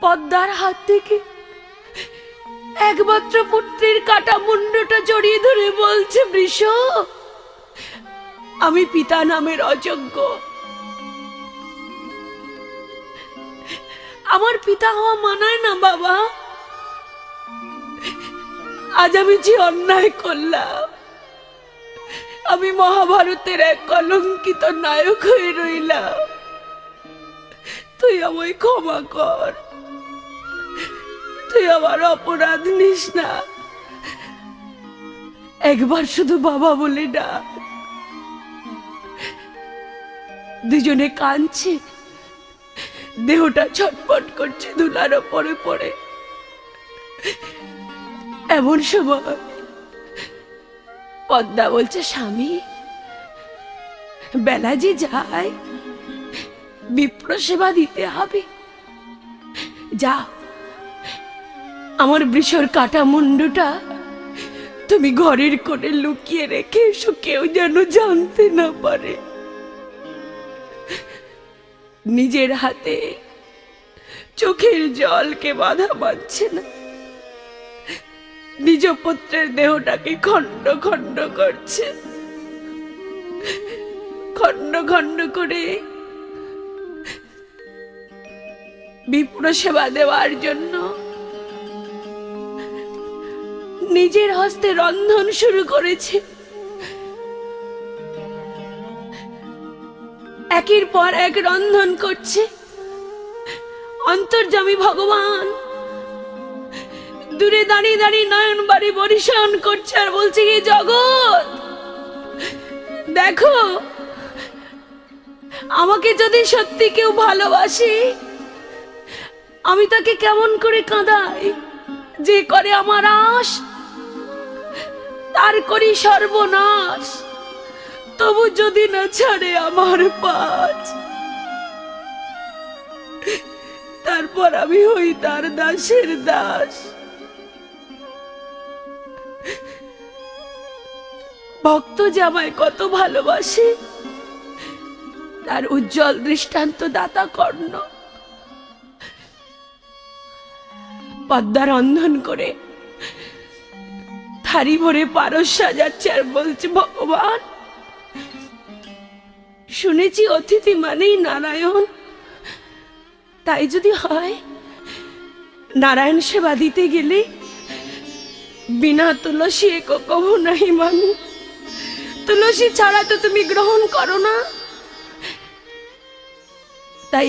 পদ্মার হাত থেকে একমাত্র পুত্রের কাটা মুন্ডটা জড়িয়ে ধরে বলছে, বৃষ, আমি পিতা নামের অযোগ্য। আমার পিতা হওয়া মানায় না, বাবা। আজ আমি যে অন্যায় করলাম, আমি মহাভারতের এক কলঙ্কিত নায়ক হয়ে রইলাম। তুই আমায় ক্ষমা কর। তুই আমার অপরাধ নিস না। একবার শুধু বাবা বলে না দুজনে কাঁদছে। দেহটা ছটপট করছে দুলার ওপরে পড়ে। এমন সময় পদ্মা বলছে, স্বামী, বেলা যে যায় বিপ্র সেবা দিতে হবে। যা আমার বৃষর কাটা মুন্ডুটা তুমি ঘরের কোণে লুকিয়ে রেখে এসো, কেউ যেন জানতে না পারে। নিজের হাতে চোখের জলকে বাধা মানছে না। নিজ পুত্রের দেহটাকে খণ্ড খণ্ড করছে। খণ্ড খণ্ড করে বিপ্র সেবা দেওয়ার জন্য। নিজের হস্তে রন্ধন শুরু করেছে। একের পর এক রন্ধন করছে। অন্তর্জামী ভগবান, দূরে দাঁড়িয়ে দাঁড়িয়ে নয়ন বাড়ি পরিশন করছে আর বলছে কি জগৎ, দেখো, আমাকে যদি সত্যি কেউ ভালোবাসে আমি তাকে কেমন করে কাঁদাই? যে করে আমার আশ, তার করি সর্বনাশ। তবু যদি না ছাড়ে আমার পাঁচ, তারপর আমি হই তার দাসের দাস। ভক্ত যে আমায় কত ভালোবাসে, তার উজ্জ্বল দৃষ্টান্ত দাতা কর্ণ। পদ্মা রন্ধন করে। থারি ভরে পারস সাজাচ্ছে আর বলছে, ভগবান, শুনেছি অতিথি মানেই নারায়ণ। তাই যদি হয়, নারায়ণ সেবা দিতে গেলে বিনা তুলসী এক কবু নাহি মানু তুলসী ছাড়া তো তুমি গ্রহণ করো না। তাই